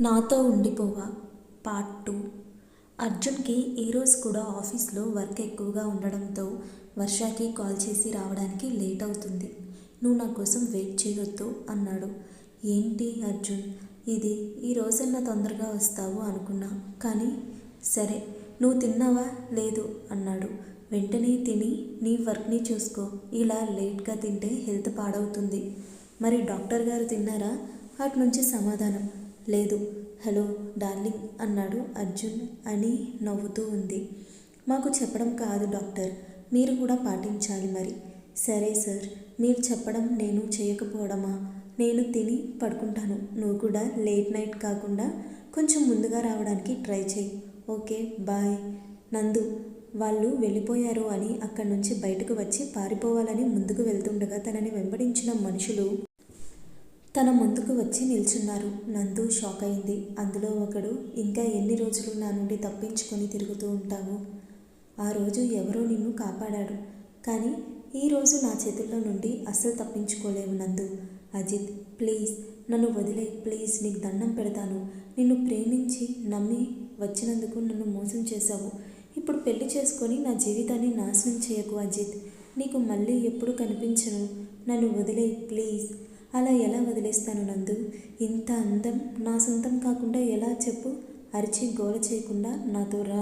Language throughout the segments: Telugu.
నాతో ఉండిపోవా? Part two. అర్జున్కి ఈరోజు కూడా ఆఫీస్లో వర్క్ ఎక్కువగా ఉండడంతో వర్షాకి కాల్ చేసి రావడానికి లేట్ అవుతుంది. నువ్వు నా కోసం వెయిట్ చేయొద్దు అన్నాడు. ఏంటి అర్జున్? ఇది ఈ రోజన్నా తొందరగా వస్తావు అనుకున్నా. కానీ సరే నువ్వు తిన్నావా? లేదు అన్నాడు. వెంటనే తిని నీ వర్క్ని చూసుకో. ఇలా లేట్గా తింటే హెల్త్ పాడవుతుంది. మరి డాక్టర్ గారు తిన్నారా? అటు నుంచి సమాధానం. లేదు. హలో డార్లింగ్ అన్నాడు అర్జున్ అని నవ్వుతూ ఉంది. మాకు చెప్పడం కాదు డాక్టర్. మీరు కూడా పాటించాలి మరి. సరే సార్ మీరు చెప్పడం నేను చేయకపోవడమా? నేను తిని పడుకుంటాను. నువ్వు కూడా లేట్ నైట్ కాకుండా కొంచెం ముందుగా రావడానికి ట్రై చేయి. Okay bye. నందు వాళ్ళు వెళ్ళిపోయారు అని అక్కడి నుంచి బయటకు వచ్చి పారిపోవాలని ముందుకు వెళ్తుండగా తనని వెంబడించిన మనుషులు తన ముందుకు వచ్చి నిల్చున్నారు. నందు షాక్ అయింది. అందులో ఒకడు ఇంకా ఎన్ని రోజులు నా నుండి తప్పించుకొని తిరుగుతూ ఉంటావు? ఆ రోజు ఎవరో నిన్ను కాపాడాడు. కానీ ఈ రోజు నా చేతుల్లో నుండి అస్సలు తప్పించుకోలేవు నందు. అజిత్ ప్లీజ్ నన్ను వదిలే. ప్లీజ్ నీకు దండం పెడతాను. నిన్ను ప్రేమించి నమ్మి వచ్చినందుకు నన్ను మోసం చేశావు. ఇప్పుడు పెళ్ళి చేసుకొని నా జీవితాన్ని నాశనం చేయకు అజిత్. నీకు మళ్ళీ ఎప్పుడు కనిపించను? నన్ను వదిలే. ప్లీజ్. అలా ఎలా వదిలేస్తాను నందు? ఇంత అందం నా సొంతం కాకుండా ఎలా చెప్పు? అరిచి గోల చేయకుండా నాతో రా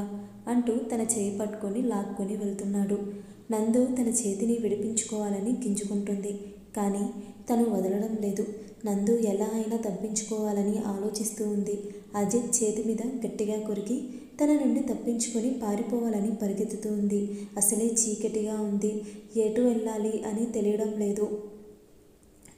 అంటూ తన చేయి పట్టుకొని లాక్కొని వెళ్తున్నాడు. నందు తన చేతిని విడిపించుకోవాలని గింజుకుంటుంది. కానీ తను వదలడం లేదు. నందు ఎలా అయినా తప్పించుకోవాలని ఆలోచిస్తూ ఉంది. అజిత్ చేతి మీద గట్టిగా కొరికి తన నుండి తప్పించుకొని పారిపోవాలని పరిగెత్తుతూ ఉంది. అసలే చీకటిగా ఉంది. ఎటు వెళ్ళాలి అని తెలియడం లేదు.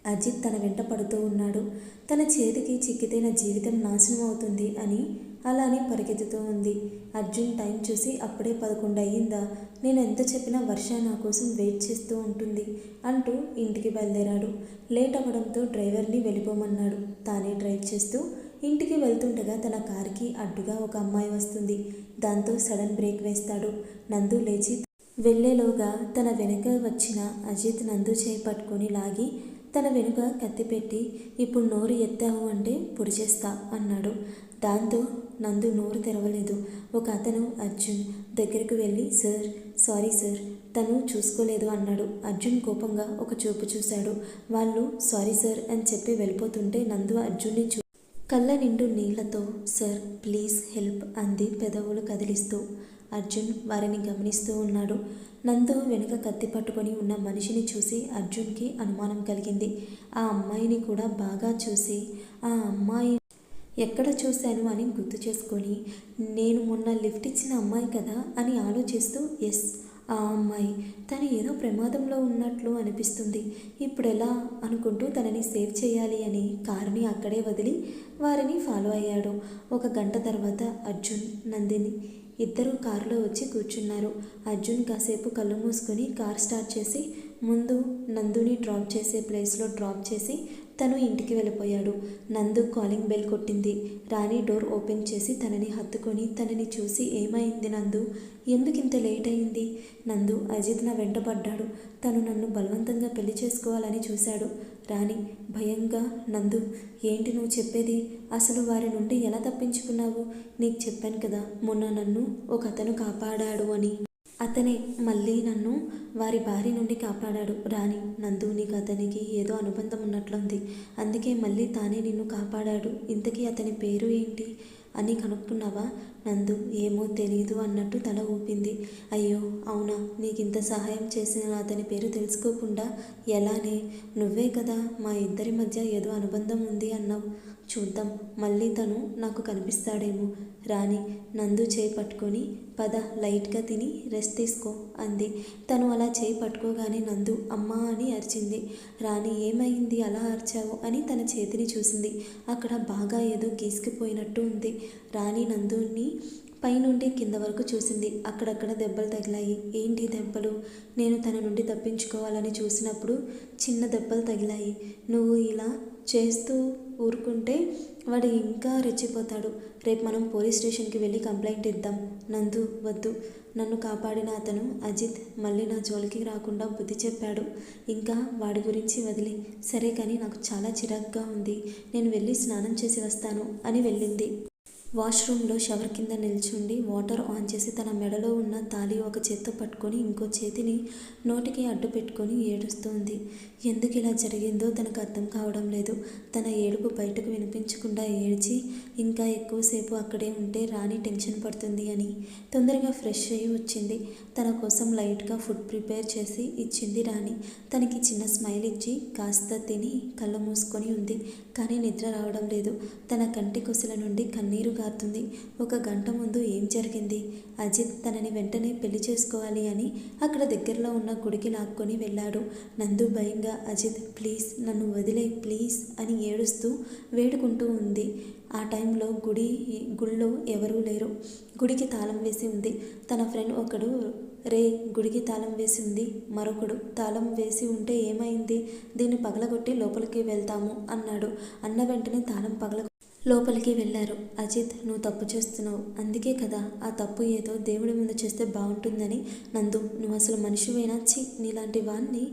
అజిత్ తన వెంట పడుతూ ఉన్నాడు. తన చేతికి చిక్కితే నా జీవితం నాశనం అవుతుంది అని అలానే పరిగెత్తుతూ ఉంది. అర్జున్ టైం చూసి అప్పుడే పదకొండు అయ్యిందా? నేను ఎంత చెప్పినా వర్ష నా కోసం వెయిట్ చేస్తూ ఉంటుంది అంటూ ఇంటికి బయలుదేరాడు. లేట్ అవ్వడంతో డ్రైవర్ని వెళ్ళిపోమన్నాడు. తానే డ్రైవ్ చేస్తూ ఇంటికి వెళ్తుండగా తన కారుకి అడ్డుగా ఒక అమ్మాయి వస్తుంది. దాంతో సడన్ బ్రేక్ వేస్తాడు. నందు లేచి వెళ్ళేలోగా తన వెనక వచ్చిన అజిత్ నందు చేయి పట్టుకొని లాగి తన వెనుక కత్తి పెట్టి ఇప్పుడు నోరు ఎత్తావు అంటే పొడి చేస్తా అన్నాడు. దాంతో నందు నోరు తెరవలేదు. ఒక అతను అర్జున్ దగ్గరకు వెళ్ళి సార్ సారీ సార్ తను చూసుకోలేదు అన్నాడు. అర్జున్ కోపంగా ఒక చూపు చూశాడు. వాళ్ళు సారీ సార్ అని చెప్పి వెళ్ళిపోతుంటే నందు అర్జున్ని చూ కళ్ళ నిండు నీళ్ళతో సార్ ప్లీజ్ హెల్ప్ అంది పెదవులు కదిలిస్తూ. అర్జున్ వారిని గమనిస్తూ ఉన్నాడు. నందు వెనుక కత్తి పట్టుకొని ఉన్న మనిషిని చూసి అర్జున్కి అనుమానం కలిగింది. ఆ అమ్మాయిని కూడా బాగా చూసి ఆ అమ్మాయి ఎక్కడ చూశాను అని గుర్తు చేసుకొని నేను మొన్న లిఫ్ట్ ఇచ్చిన అమ్మాయి కదా అని ఆలోచిస్తూ ఎస్ ఆ అమ్మాయి తను ఏదో ప్రమాదంలో ఉన్నట్లు అనిపిస్తుంది. ఇప్పుడు ఎలా అనుకుంటూ తనని సేవ్ చేయాలి అని కారుని అక్కడే వదిలి వారిని ఫాలో అయ్యాడు. ఒక గంట తర్వాత అర్జున్ నందిని ఇద్దరు కారులో వచ్చి కూర్చున్నారు. అర్జున్ కాసేపు కళ్ళు మూసుకొని కార్ స్టార్ట్ చేసి ముందు నందుని డ్రాప్ చేసే ప్లేస్లో డ్రాప్ చేసి తను ఇంటికి వెళ్ళిపోయాడు. నందు కాలింగ్ బెల్ కొట్టింది. రాణి డోర్ ఓపెన్ చేసి తనని హత్తుకొని తనని చూసి ఏమైంది నందు? ఎందుకు ఇంత లేట్ అయింది నందు అజిత్ నా వెంటపడ్డాడు తను నన్ను బలవంతంగా పెళ్ళి చేసుకోవాలని చూశాడు. రాణి భయంగా నందు ఏంటి నువ్వు చెప్పేది? అసలు వారి నుండి ఎలా తప్పించుకున్నావు? నీకు చెప్పాను కదా మొన్న నన్ను ఒక అతను కాపాడాడు అని. అతనే మళ్ళీ నన్ను వారి భార్య నుండి కాపాడాడు. రాణి నందు నీకు అతనికి ఏదో అనుబంధం ఉన్నట్లుంది. అందుకే మళ్ళీ తానే నిన్ను కాపాడాడు. ఇంతకీ అతని పేరు ఏంటి అని కనుక్కున్నావా? నందు ఏమో తెలియదు అన్నట్టు తల ఊపింది. అయ్యో అవునా? నీకింత సహాయం చేసిన అతని పేరు తెలుసుకోకుండా ఎలానే? నువ్వే కదా మా ఇద్దరి మధ్య ఏదో అనుబంధం ఉంది అన్నావు. చూద్దాం మళ్ళీ తను నాకు కనిపిస్తాడేమో. రాణి నందు చేయి పట్టుకొని పద లైట్గా తిని రెస్ట్ తీసుకో అంది. తను అలా చేయి పట్టుకోగానే నందు అమ్మా అని అరిచింది. రాణి ఏమైంది? అలా అరిచావు అని తన చేతిని చూసింది. అక్కడ బాగా ఏదో గీసుకుపోయినట్టు ఉంది. రాణి నందుని పైనుండి కింద వరకు చూసింది. అక్కడక్కడ దెబ్బలు తగిలాయి. ఏంటి దెబ్బలు? నేను తన నుండి తప్పించుకోవాలని చూసినప్పుడు చిన్న దెబ్బలు తగిలాయి. నువ్వు ఇలా చేస్తూ ఊరుకుంటే వాడు ఇంకా రెచ్చిపోతాడు. రేపు మనం పోలీస్ స్టేషన్కి వెళ్ళి కంప్లైంట్ ఇద్దాం. నందు వద్దు. నన్ను కాపాడిన అతను అజిత్ మళ్ళీ నా జోలికి రాకుండా బుద్ధి చెప్పాడు. ఇంకా వాడి గురించి వదిలి. సరే కానీ నాకు చాలా చిరాగ్గా ఉంది. నేను వెళ్ళి స్నానం చేసి వస్తాను అని వెళ్ళింది. వాష్రూమ్లో షవర్ కింద నిల్చుండి వాటర్ ఆన్ చేసి తన మెడలో ఉన్న తాళి ఒక చేత్తో పట్టుకొని ఇంకో చేతిని నోటికి అడ్డు పెట్టుకొని ఏడుస్తోంది. ఎందుకు ఇలా జరిగిందో తనకు అర్థం కావడం లేదు. తన ఏడుపు బయటకు వినిపించకుండా ఏడ్చి ఇంకా ఎక్కువసేపు అక్కడే ఉంటే రాణి టెన్షన్ పడుతుంది అని తొందరగా ఫ్రెష్ అయ్యి వచ్చింది. తన కోసం లైట్గా ఫుడ్ ప్రిపేర్ చేసి ఇచ్చింది రాణి. తనకి చిన్న స్మైల్ ఇచ్చి కాస్త తిని కళ్ళు మూసుకొని ఉంది. కానీ నిద్ర రావడం లేదు. తన కంటి కొసల నుండి కన్నీరుగా గారుతుంది ఒక గంట ముందు ఏం జరిగింది? అజిత్ తనని వెంటనే పెళ్ళి చేసుకోవాలి అని అక్కడ దగ్గరలో ఉన్న గుడికి లాక్కొని వెళ్ళాడు. నందు భయంగా అజిత్ ప్లీజ్ నన్ను వదిలే ప్లీజ్ అని ఏడుస్తూ వేడుకుంటూ ఉంది. ఆ టైంలో గుడి గుళ్ళో ఎవరూ లేరు. గుడికి తాళం వేసి ఉంది. తన ఫ్రెండ్ ఒకడు రే గుడికి తాళం వేసి ఉంది. మరొకడు తాళం వేసి ఉంటే ఏమైంది? దీన్ని పగలగొట్టి లోపలికి వెళ్తాము అన్నాడు. అన్న వెంటనే తాళం పగల లోపలికి వెళ్ళారు. అజిత్ నువ్వు తప్పు చేస్తున్నావు. అందుకే కదా ఆ తప్పు ఏదో దేవుడి ముందు చేస్తే బాగుంటుందని నందు. నువ్వు అసలు మనిషివేనా? చి నీలాంటి వాణ్ణి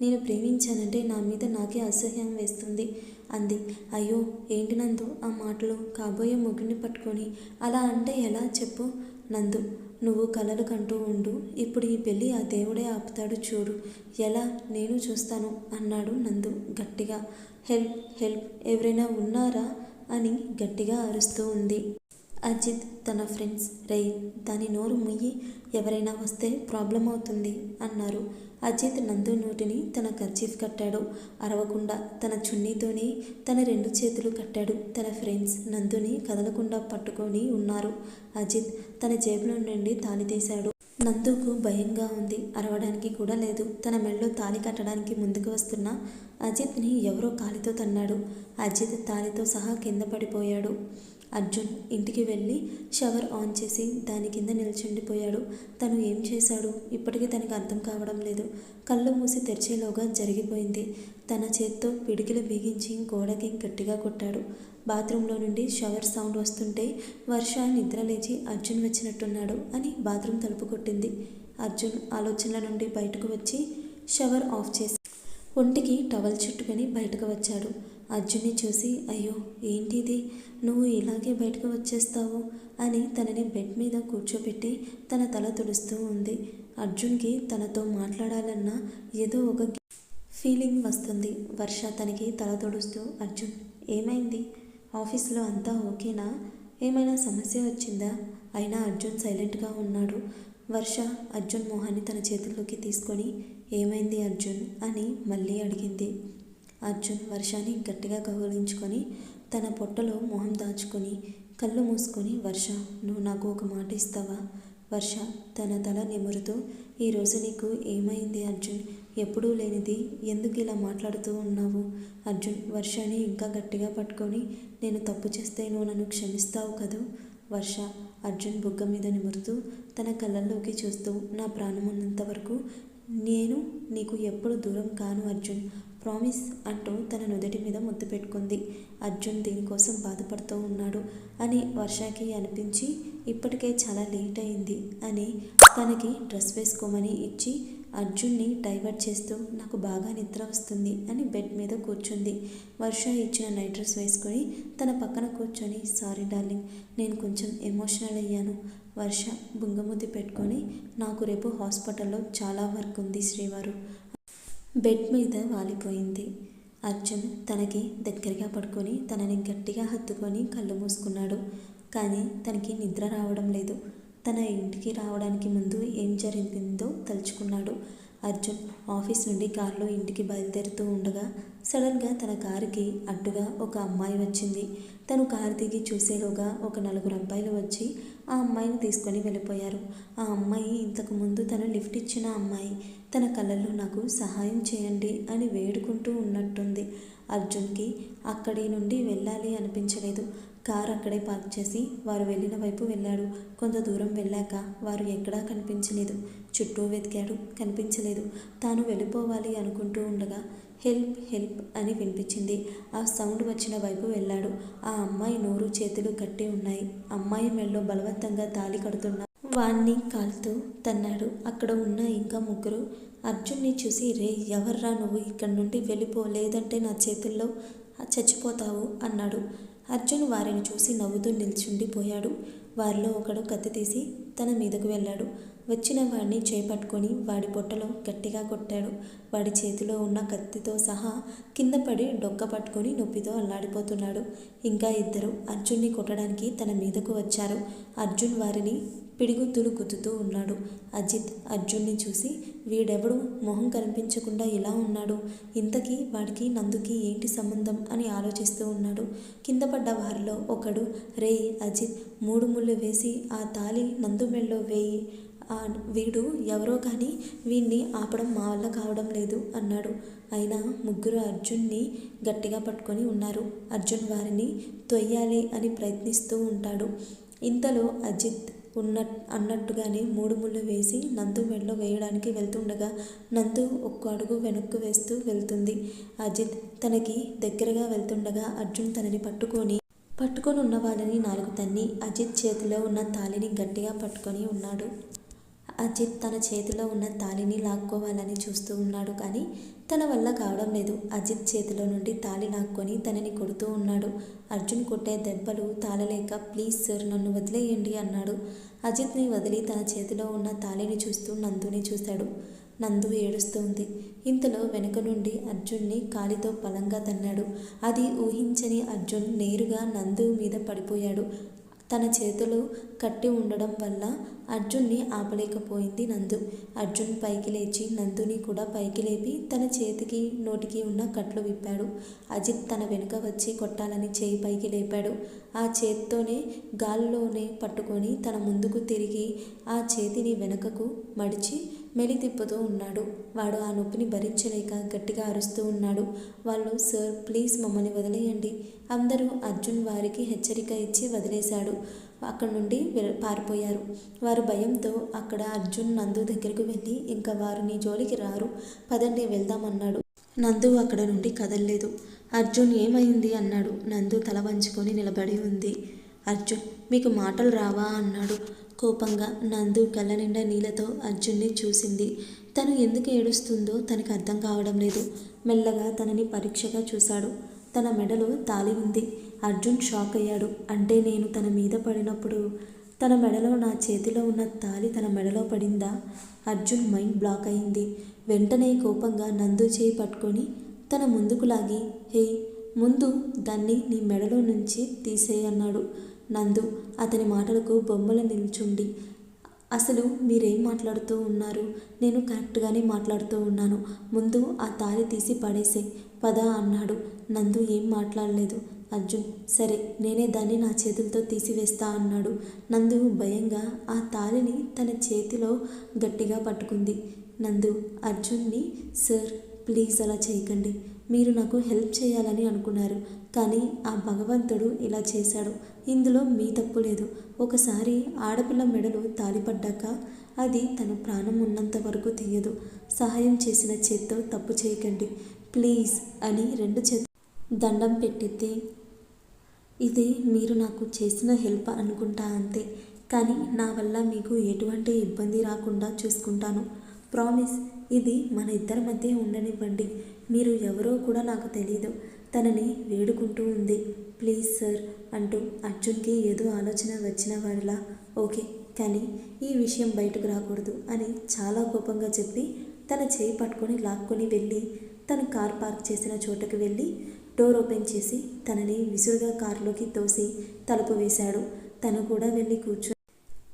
నేను ప్రేమించానంటే నా మీద నాకే అసహ్యం వేస్తుంది అంది. అయ్యో ఏంటి నందు ఆ మాటలు? కాబోయే మొగ్గుని పట్టుకొని అలా అంటే ఎలా చెప్పు నందు? నువ్వు కలలు కంటూ ఉండు. ఇప్పుడు ఈ పెళ్ళి ఆ దేవుడే ఆపుతాడు చూడు. ఎలా? నేను చూస్తాను అన్నాడు నందు గట్టిగా. హెల్ప్ హెల్ప్ ఎవరైనా ఉన్నారా? అని గట్టిగా అరుస్తూ ఉంది. అజిత్ తన ఫ్రెండ్స్ రై దాని నోరు ముయ్యి ఎవరైనా వస్తే ప్రాబ్లం అవుతుంది అన్నారు. అజిత్ నందు నోటిని తన కర్చీఫ్ కట్టాడు. అరవకుండా తన చున్నీతోని తన రెండు చేతులు కట్టాడు. తన ఫ్రెండ్స్ నందుని కదలకుండా పట్టుకొని ఉన్నారు. అజిత్ తన జేబులో నుండి తాళి తీశాడు. నందుకు భయంగా ఉంది. అరవడానికి కూడా లేదు. తన మెళ్ళో తాళి కట్టడానికి ముందుకు వస్తున్న అజిత్ని ఎవరో కాలితో తన్నాడు. అజిత్ తాళితో సహా కింద పడిపోయాడు. అర్జున్ ఇంటికి వెళ్ళి షవర్ ఆన్ చేసి దాని కింద నిల్చుండిపోయాడు. తను ఏం చేశాడు? ఇప్పటికీ తనకు అర్థం కావడం లేదు. కళ్ళు మూసి తెరిచేలోగా జరిగిపోయింది. తన చేత్తో పిడికిలు బిగించి గోడకి గట్టిగా కొట్టాడు. బాత్రూంలో నుండి షవర్ సౌండ్ వస్తుంటే వర్ష నిద్ర లేచి అర్జున్ వచ్చినట్టున్నాడు అని బాత్రూమ్ తలుపు కొట్టింది. అర్జున్ ఆలోచనల నుండి బయటకు వచ్చి షవర్ ఆఫ్ చేసి ఒంటికి టవల్ చుట్టుకొని బయటకు వచ్చాడు. అర్జున్ని చూసి అయ్యో ఏంటిది? నువ్వు ఇలాగే బయటకు వచ్చేస్తావు? అని తనని బెడ్ మీద కూర్చోబెట్టి తన తల తుడుస్తూ ఉంది. అర్జున్కి తనతో మాట్లాడాలన్న ఏదో ఒక ఫీలింగ్ వస్తుంది. వర్ష తనకి తల తుడుస్తూ అర్జున్ ఏమైంది? ఆఫీస్లో అంతా ఓకేనా? ఏమైనా సమస్య వచ్చిందా? అయినా అర్జున్ సైలెంట్గా ఉన్నాడు. వర్ష అర్జున్ మొహాన్ని తన చేతుల్లోకి తీసుకొని ఏమైంది అర్జున్? అని మళ్ళీ అడిగింది. అర్జున్ వర్షాన్ని గట్టిగా కౌగిలించుకొని తన పొట్టలో మొహం దాచుకొని కళ్ళు మూసుకొని వర్ష నువ్వు నాకు ఒక మాట ఇస్తావా? వర్ష తన తల నిమురుతూ ఈరోజు నీకు ఏమైంది అర్జున్? ఎప్పుడూ లేనిది ఎందుకు ఇలా మాట్లాడుతూ ఉన్నావు? అర్జున్ వర్షాన్ని ఇంకా గట్టిగా పట్టుకొని నేను తప్పు చేస్తే నువ్వు నన్ను క్షమిస్తావు కదూ? వర్ష అర్జున్ బుగ్గ మీద నిమురుతూ తన కళ్ళల్లోకి చూస్తూ నా ప్రాణం ఉన్నంత వరకు నేను నీకు ఎప్పుడు దూరం కాను అర్జున్. ప్రామిస్ అంటూ తన నుదటి మీద ముద్దు పెట్టుకుంది. అర్జున్ దీనికోసం బాధపడుతూ ఉన్నాడు అని వర్షకి అనిపించి ఇప్పటికే చాలా లేట్ అయింది అని తనకి డ్రెస్ వేసుకోమని ఇచ్చి అర్జున్ని డైవర్ట్ చేస్తూ నాకు బాగా నిద్ర వస్తుంది అని బెడ్ మీద కూర్చుంది. వర్ష ఇచ్చిన నైట్ డ్రెస్ వేసుకొని తన పక్కన కూర్చొని సారీ డార్లింగ్ నేను కొంచెం ఎమోషనల్ అయ్యాను వర్ష బుంగముద్ది పెట్టుకొని నాకు రేపు హాస్పిటల్లో చాలా వర్క్ ఉంది శ్రీవారు బెడ్ మీద వాలిపోయింది. అర్జున్ తనకి దగ్గరగా పడుకొని తనని గట్టిగా హత్తుకొని కళ్ళు మూసుకున్నాడు. కానీ తనకి నిద్ర రావడం లేదు. తన ఇంటికి రావడానికి ముందు ఏం జరిగిందో తలుచుకున్నాడు అర్జున్. ఆఫీస్ నుండి కారులో ఇంటికి బయలుదేరుతూ ఉండగా సడన్గా తన కారుకి అడ్డుగా ఒక అమ్మాయి వచ్చింది. తను కారు దిగి చూసేలోగా ఒక నలుగురు అబ్బాయిలు వచ్చి ఆ అమ్మాయిని తీసుకొని వెళ్ళిపోయారు. ఆ అమ్మాయి ఇంతకు ముందు తను లిఫ్ట్ ఇచ్చిన అమ్మాయి. తన కళ్ళల్లో నాకు సహాయం చేయండి అని వేడుకుంటూ ఉన్నట్టుంది. అర్జున్కి అక్కడి నుండి వెళ్ళాలి అనిపించలేదు. కార్ అక్కడే పార్క్ చేసి వారు వెళ్ళిన వైపు వెళ్ళాడు. కొంత దూరం వెళ్ళాక వారు ఎక్కడా కనిపించలేదు. చుట్టూ వెతికాడు. కనిపించలేదు. తాను వెళ్ళిపోవాలి అనుకుంటూ ఉండగా హెల్ప్ హెల్ప్ అని వినిపించింది. ఆ సౌండ్ వచ్చిన వైపు వెళ్ళాడు. ఆ అమ్మాయి నోరు చేతులు కట్టి ఉన్నాయి. అమ్మాయి మెళ్ళో బలవంతంగా తాళి కడుతున్న వాణ్ణి కాలుతూ తన్నాడు. అక్కడ ఉన్న ఇంకా ముగ్గురు అర్జున్ని చూసి రే ఎవర్రా నువ్వు? ఇక్కడి నుండి వెళ్ళిపో. లేదంటే నా చేతుల్లో చచ్చిపోతావు అన్నాడు. అర్జున్ వారిని చూసి నవ్వుతూ నిల్చుండిపోయాడు. వారిలో ఒకడు కత్తి తీసి తన మీదకు వెళ్ళాడు. వచ్చిన వాడిని చేపట్టుకొని వాడి పొట్టలో గట్టిగా కొట్టాడు. వాడి చేతిలో ఉన్న కత్తితో సహా కింద పడి డొక్క పట్టుకొని నొప్పితో అల్లాడిపోతున్నాడు. ఇంకా ఇద్దరు అర్జున్ని కొట్టడానికి తన మీదకు వచ్చారు. అర్జున్ వారిని పిడిగుద్దులు గుద్దుతూ ఉన్నాడు. అజిత్ అర్జున్ని చూసి వీడెవడు? మొహం కనిపించకుండా ఇలా ఉన్నాడు? ఇంతకీ వాడికి నందుకి ఏంటి సంబంధం? అని ఆలోచిస్తూ ఉన్నాడు. కింద పడ్డ వారిలో ఒకడు రే అజిత్ మూడు ముళ్ళు వేసి ఆ తాలి నందు మెళ్ళో వేయి. ఆ వీడు ఎవరో కానీ వీణ్ణి ఆపడం మా వల్ల కావడం లేదు అన్నాడు. అయినా ముగ్గురు అర్జున్ని గట్టిగా పట్టుకొని ఉన్నారు. అర్జున్ వారిని తొయ్యాలి అని ప్రయత్నిస్తూ ఉంటాడు. ఇంతలో అజిత్ ఉన్న అన్నట్టుగానే మూడు ముళ్ళు వేసి నందు మెడలో వేయడానికి వెళ్తుండగా నందు ఒక్క అడుగు వెనక్కు వేస్తూ వెళ్తుంది. అజిత్ తనకి దగ్గరగా వెళ్తుండగా అర్జున్ తనని పట్టుకొని పట్టుకొని ఉన్న వాళ్ళని నాలుగు తన్ని అజిత్ చేతిలో ఉన్న తాళిని గట్టిగా పట్టుకొని ఉన్నాడు. అజిత్ తన చేతిలో ఉన్న తాళిని లాక్కోవాలని చూస్తూ ఉన్నాడు కానీ తన వల్ల కావడం లేదు. అజిత్ చేతిలో నుండి తాళి లాక్కొని తనని కొడుతూ ఉన్నాడు. అర్జున్ కొట్టే దెబ్బలు తాళలేక ప్లీజ్ సార్ నన్ను వదిలేయండి అన్నాడు. అజిత్ని వదిలి తన చేతిలో ఉన్న తాళిని చూస్తూ నందుని చూశాడు. నందు ఏడుస్తోంది. ఇంతలో వెనుక నుండి అర్జున్ని కాలితో బలంగా తన్నాడు. అది ఊహించని అర్జున్ నేరుగా నందు మీద పడిపోయాడు. తన చేతులు కట్టి ఉండడం వల్ల అర్జున్ని ఆపలేకపోయింది నందు. అర్జున్ పైకి లేచి నందుని కూడా పైకి లేపి తన చేతికి నోటికి ఉన్న కట్లు విప్పాడు. అజిత్ తన వెనుక వచ్చి కొట్టాలని చేయి పైకి లేపాడు. ఆ చేత్తోనే గాల్లోనే పట్టుకొని తన ముందుకు తిరిగి ఆ చేతిని వెనుకకు మడిచి మెలి తిప్పుతూ ఉన్నాడు. వాడు ఆ నొప్పిని భరించలేక గట్టిగా అరుస్తూ ఉన్నాడు. వాళ్ళు సార్ ప్లీజ్ మమ్మల్ని వదిలేయండి. అందరూ అర్జున్ వారికి హెచ్చరిక ఇచ్చి వదిలేశాడు. అక్కడి నుండి పారిపోయారు. వారు భయంతో అక్కడ అర్జున్ నందు దగ్గరకు వెళ్ళి ఇంకా వారు నీ జోలికి రారు. పదండి వెళ్దామన్నాడు నందు అక్కడ నుండి కదల్లేదు. అర్జున్ ఏమైంది? అన్నాడు. నందు తల వంచుకొని నిలబడి ఉంది. అర్జున్ మీకు మాటలు రావా? అన్నాడు. కోపంగా నందు కళ్ళ నిండా నీళ్ళతో అర్జున్ని చూసింది. తను ఎందుకు ఏడుస్తుందో తనకు అర్థం కావడం లేదు. మెల్లగా తనని పరీక్షగా చూశాడు. తన మెడలో తాలి ఉంది. అర్జున్ షాక్ అయ్యాడు. అంటే నేను తన మీద పడినప్పుడు తన మెడలో నా చేతిలో ఉన్న తాలి తన మెడలో పడిందా? అర్జున్ మైండ్ బ్లాక్ అయింది. వెంటనే కోపంగా నందు చేయి పట్టుకొని తన ముందుకు లాగి హే ముందు దాన్ని నీ మెడలో నుంచి తీసేయన్నాడు నందు అతని మాటలకు బొమ్మలు నిల్చుండి అసలు మీరేం మాట్లాడుతూ ఉన్నారు? నేను కరెక్ట్గానే మాట్లాడుతూ ఉన్నాను. ముందు ఆ తాళి తీసి పడేసే. పద అన్నాడు. నందు ఏం మాట్లాడలేదు. అర్జున్ సరే నేనే దాన్ని నా చేతులతో తీసివేస్తా అన్నాడు. నందు భయంగా ఆ తాళిని తన చేతిలో గట్టిగా పట్టుకుంది. నందు అర్జున్ని సార్ ప్లీజ్ అలా చేయకండి. మీరు నాకు హెల్ప్ చేయాలని అనుకున్నారు. కానీ ఆ భగవంతుడు ఇలా చేశాడు. ఇందులో మీ తప్పు లేదు. ఒకసారి ఆడపిల్ల మెడలో తాలిపడ్డాక అది తన ప్రాణం ఉన్నంత వరకు తీయదు. సహాయం చేసిన చేత్తో తప్పు చేయకండి. ప్లీజ్ అని రెండు చేత దండం పెట్టిద్ది ఇది మీరు నాకు చేసిన హెల్ప్ అనుకుంటా అంతే. కానీ నా వల్ల మీకు ఎటువంటి ఇబ్బంది రాకుండా చూసుకుంటాను. ప్రామిస్ ఇది మన ఇద్దరి మధ్య ఉండనివ్వండి. మీరు ఎవరో కూడా నాకు తెలియదు తనని వేడుకుంటూ ఉంది. ప్లీజ్ సార్ అంటూ అర్జున్కి ఏదో ఆలోచన వచ్చిన వాడిలా. ఓకే కానీ ఈ విషయం బయటకు రాకూడదు అని చాలా కోపంగా చెప్పి తన చేయి పట్టుకొని లాక్కొని వెళ్ళి తను కార్ పార్క్ చేసిన చోటకు వెళ్ళి డోర్ ఓపెన్ చేసి తనని విసురుగా కారులోకి తోసి తలుపు వేశాడు. తను కూడా వెళ్ళి కూర్చొని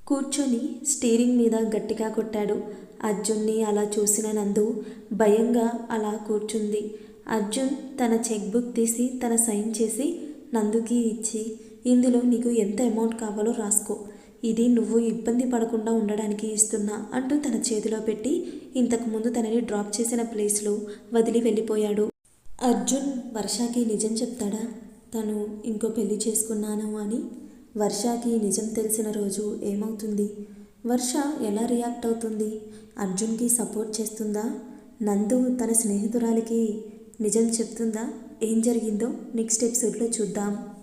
కూర్చొని స్టీరింగ్ మీద గట్టిగా కొట్టాడు. అర్జున్ని అలా చూసిన నందు భయంగా అలా కూర్చుంది. అర్జున్ తన చెక్ బుక్ తీసి తన సైన్ చేసి నందుకి ఇచ్చి ఇందులో నీకు ఎంత అమౌంట్ కావాలో రాసుకో. ఇది నువ్వు ఇబ్బంది పడకుండా ఉండడానికి ఇస్తున్నా అంటూ తన చేతిలో పెట్టి ఇంతకుముందు తనని డ్రాప్ చేసిన ప్లేస్లో వదిలి వెళ్ళిపోయాడు. అర్జున్ వర్షాకి నిజం చెప్తాడా? తను ఇంకో పెళ్ళి చేసుకున్నాను అని? వర్షాకి నిజం తెలిసిన రోజు ఏమవుతుంది? వర్ష ఎలా రియాక్ట్ అవుతుంది? అర్జున్కి సపోర్ట్ చేస్తుందా? నందు తన స్నేహితురాలికి నిజం చెప్తుందా? ఏం జరిగిందో నెక్స్ట్ ఎపిసోడ్లో చూద్దాం.